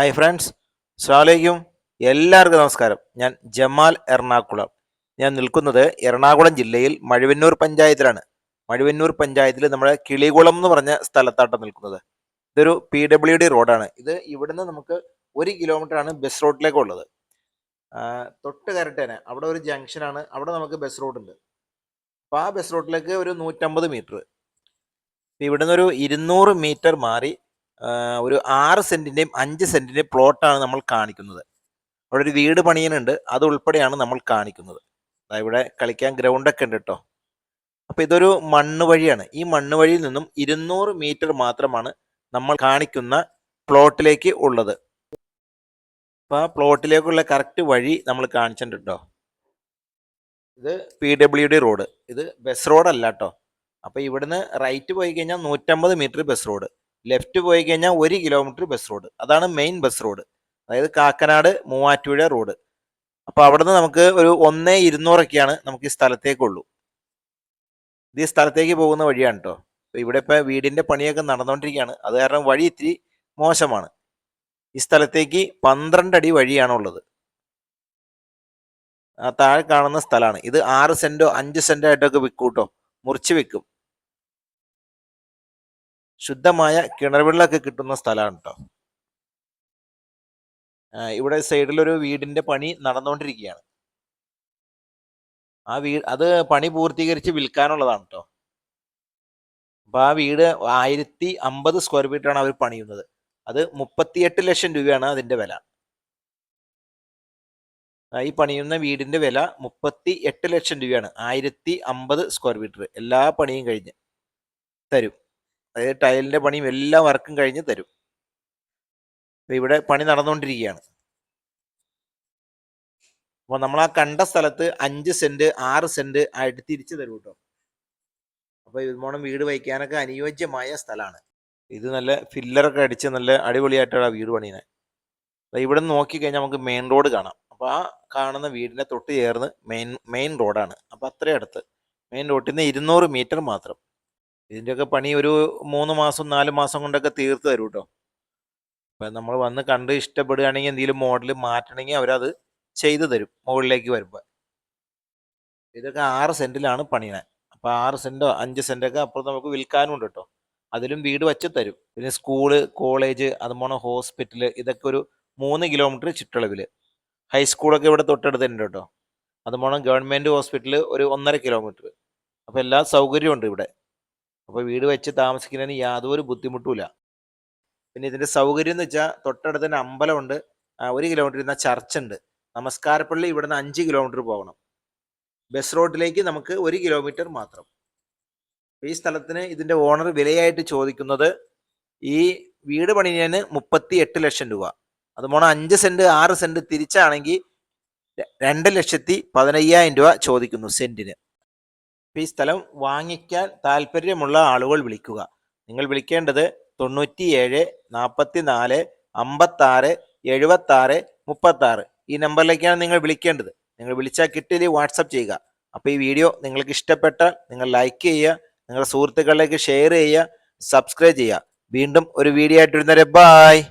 Hi friends സ്വാലേക്കും എല്ലാവർക്കും നമസ്കാരം. ഞാൻ ജമാൽ എറണാകുളം. ഞാൻ നിൽക്കുന്നത് എറണാകുളം ജില്ലയിൽ മഴുവന്നൂർ പഞ്ചായത്തിലാണ്. മഴുവന്നൂർ പഞ്ചായത്തിൽ നമ്മുടെ കിളികുളം എന്ന് പറഞ്ഞ സ്ഥലത്താട്ടാണ് നിൽക്കുന്നത്. ഇതൊരു പി ഡബ്ല്യു ഡി റോഡാണ്. ഇത് ഇവിടുന്ന് നമുക്ക് ഒരു കിലോമീറ്റർ ആണ് ബസ് റോഡിലേക്കുള്ളത് തൊട്ട് കരട്ടേനെ അവിടെ ഒരു ജംഗ്ഷനാണ് അവിടെ നമുക്ക് ബസ് റോഡുണ്ട് അപ്പം അപ്പോൾ ആ ബസ് റോഡിലേക്ക് ഒരു നൂറ്റമ്പത് മീറ്റർ ഇവിടുന്ന് ഒരു ഇരുന്നൂറ് മീറ്റർ മാറി ഒരു ആറ് സെന്റിന്റെയും അഞ്ച് സെന്റിന്റെയും പ്ലോട്ടാണ് നമ്മൾ കാണിക്കുന്നത്. അവിടെ ഒരു വീട് പണിയാനുണ്ട് അത് ഉൾപ്പെടെയാണ് നമ്മൾ കാണിക്കുന്നത്. ഇവിടെ കളിക്കാൻ ഗ്രൗണ്ടൊക്കെ ഉണ്ട് കേട്ടോ അപ്പോൾ ഇതൊരു മണ്ണ് വഴിയാണ്. ഈ മണ്ണ് വഴിയിൽ നിന്നും ഇരുന്നൂറ് മീറ്റർ മാത്രമാണ് നമ്മൾ കാണിക്കുന്ന പ്ലോട്ടിലേക്ക് ഉള്ളത്. അപ്പോൾ ആ പ്ലോട്ടിലേക്കുള്ള കറക്റ്റ് വഴി നമ്മൾ കാണിച്ചിട്ടുണ്ട് കേട്ടോ ഇത് പി ഡബ്ല്യു ഡി റോഡ്. ഇത് ബസ് റോഡല്ല കേട്ടോ അപ്പോൾ ഇവിടുന്ന് റൈറ്റ് പോയി കഴിഞ്ഞാൽ നൂറ്റമ്പത് മീറ്റർ ബസ് റോഡ്. ലെഫ്റ്റ് പോയി കഴിഞ്ഞാൽ ഒരു കിലോമീറ്റർ ബസ് റോഡ് അതാണ് മെയിൻ ബസ് റോഡ് അതായത് കാക്കനാട് മൂവാറ്റുപുഴ റോഡ് അപ്പൊ അവിടുന്ന് നമുക്ക് ഒരു ഒന്നേ ഇരുന്നൂറൊക്കെയാണ് നമുക്ക് ഈ സ്ഥലത്തേക്കുള്ളൂ. ഇത് ഈ സ്ഥലത്തേക്ക് പോകുന്ന വഴിയാണ് കേട്ടോ ഇവിടെ ഇപ്പൊ വീടിന്റെ പണിയൊക്കെ നടന്നുകൊണ്ടിരിക്കുകയാണ് അത് കാരണം വഴി ഇത്തിരി മോശമാണ്. ഈ സ്ഥലത്തേക്ക് പന്ത്രണ്ട് അടി വഴിയാണ് ഉള്ളത്. ആ താഴെ കാണുന്ന സ്ഥലമാണ് ഇത് ആറ് സെന്റോ അഞ്ച് സെന്റോ ആയിട്ടൊക്കെ വിൽക്കും കേട്ടോ മുറിച്ച് വെക്കും ശുദ്ധമായ കിണർ വെള്ളമൊക്കെ കിട്ടുന്ന സ്ഥലമാണ് കേട്ടോ ഇവിടെ സൈഡിലൊരു വീടിന്റെ പണി നടന്നുകൊണ്ടിരിക്കുകയാണ് ആ വീട് അത് പണി പൂർത്തീകരിച്ച് വിൽക്കാനുള്ളതാണ് കേട്ടോ അപ്പൊ ആ വീട് ആയിരത്തി അമ്പത് സ്ക്വയർ ഫീറ്റ് ആണ് അവർ പണിയുന്നത്. അത് മുപ്പത്തിയെട്ട് ലക്ഷം രൂപയാണ് അതിന്റെ വില. ഈ പണിയുന്ന വീടിന്റെ വില മുപ്പത്തി എട്ട് ലക്ഷം രൂപയാണ്. ആയിരത്തി അമ്പത് സ്ക്വയർ ഫീറ്റർ എല്ലാ പണിയും കഴിഞ്ഞ്. തരും. അതായത് ടൈലിന്റെ പണിയും എല്ലാ വർക്കും കഴിഞ്ഞ് തരും. ഇവിടെ പണി നടന്നുകൊണ്ടിരിക്കുകയാണ് അപ്പോൾ നമ്മൾ ആ കണ്ട സ്ഥലത്ത് അഞ്ച് സെന്റ് ആറ് സെന്റ് ആയിട്ട് തിരിച്ചു തരും കേട്ടോ. അപ്പൊ ഇതുമോണം വീട് വയ്ക്കാനൊക്കെ അനുയോജ്യമായ സ്ഥലമാണ്. ഇത് നല്ല ഫില്ലറൊക്കെ അടിച്ച് നല്ല അടിപൊളിയായിട്ടാണ് വീട് പണിയുന്നത് അപ്പൊ ഇവിടെ നിന്ന് നോക്കിക്കഴിഞ്ഞാൽ നമുക്ക് മെയിൻ റോഡ് കാണാം. അപ്പോൾ ആ കാണുന്ന വീടിന്റെ തൊട്ട് ചേർന്ന് മെയിൻ മെയിൻ റോഡാണ് അപ്പൊ അത്രയും അടുത്ത് മെയിൻ റോഡിൽ നിന്ന് ഇരുന്നൂറ് മീറ്റർ മാത്രം. ഇതിന്റെയൊക്കെ പണി ഒരു മൂന്ന് മാസം നാല് മാസം കൊണ്ടൊക്കെ തീർത്ത് തരും കേട്ടോ അപ്പം നമ്മൾ വന്ന് കണ്ട് ഇഷ്ടപ്പെടുകയാണെങ്കിൽ എന്തെങ്കിലും മോഡൽ മാറ്റണമെങ്കിൽ അവരത് ചെയ്തു തരും മുകളിലേക്ക് വരുമ്പോൾ ഇതൊക്കെ ആറ് സെന്റിലാണ് പണിയണേ. അപ്പോൾ ആറ് സെന്റോ അഞ്ച് സെന്റൊക്കെ അപ്പുറം നമുക്ക് വിൽക്കാനും ഉണ്ട് കേട്ടോ അതിലും വീട് വച്ച് തരും. പിന്നെ സ്കൂൾ കോളേജ് അതുപോലെ ഹോസ്പിറ്റൽ ഇതൊക്കെ ഒരു മൂന്ന് കിലോമീറ്റർ ചുറ്റളവിൽ ഹൈസ്കൂളൊക്കെ ഇവിടെ തൊട്ടടുത്ത് തന്നെ ഉണ്ട് കേട്ടോ അതുപോലെ ഗവൺമെന്റ് ഹോസ്പിറ്റൽ ഒരു ഒന്നര കിലോമീറ്റർ. അപ്പോൾ എല്ലാ സൗകര്യവും ഉണ്ട് ഇവിടെ. അപ്പൊ വീട് വെച്ച് താമസിക്കുന്നതിന് യാതൊരു ബുദ്ധിമുട്ടുമില്ല. പിന്നെ ഇതിന്റെ സൗകര്യം എന്ന് വെച്ചാൽ തൊട്ടടുത്ത് തന്നെ അമ്പലമുണ്ട്. ഒരു കിലോമീറ്റർ ഇരുന്ന ചർച്ച് ഉണ്ട് നമസ്കാരപ്പള്ളി ഇവിടുന്ന് അഞ്ച് കിലോമീറ്റർ പോകണം. ബസ് റോഡിലേക്ക് നമുക്ക് ഒരു കിലോമീറ്റർ മാത്രം. ഈ സ്ഥലത്തിന് ഇതിന്റെ ഓണർ വിലയായിട്ട് ചോദിക്കുന്നത് ഈ വീട് പണിയാന് മുപ്പത്തി എട്ട് ലക്ഷം രൂപ. അത് മോണം അഞ്ച് സെന്റ് ആറ് സെന്റ് തിരിച്ചാണെങ്കിൽ രണ്ട് ലക്ഷത്തി പതിനയ്യായിരം രൂപ ചോദിക്കുന്നു സെന്റിന്. ഈ സ്ഥലം വാങ്ങിക്കാൻ താല്പര്യമുള്ള ആളുകൾ വിളിക്കുക. നിങ്ങൾ വിളിക്കേണ്ടത് തൊണ്ണൂറ്റി ഏഴ് നാൽപ്പത്തി നാല് അമ്പത്തി ആറ് എഴുപത്തി ആറ് മുപ്പത്തി ആറ് ഈ നമ്പറിലേക്കാണ് നിങ്ങൾ വിളിക്കേണ്ടത്. നിങ്ങൾ വിളിച്ചാൽ കിട്ടിയില്ലെങ്കിൽ വാട്സപ്പ് ചെയ്യുക. അപ്പോൾ ഈ വീഡിയോ നിങ്ങൾക്ക് ഇഷ്ടപ്പെട്ടാൽ നിങ്ങൾ ലൈക്ക് ചെയ്യുക നിങ്ങളുടെ സുഹൃത്തുക്കളിലേക്ക് ഷെയർ ചെയ്യുക സബ്സ്ക്രൈബ് ചെയ്യുക. വീണ്ടും ഒരു വീഡിയോ ആയിട്ട് വരുന്നവരെ ബായ്.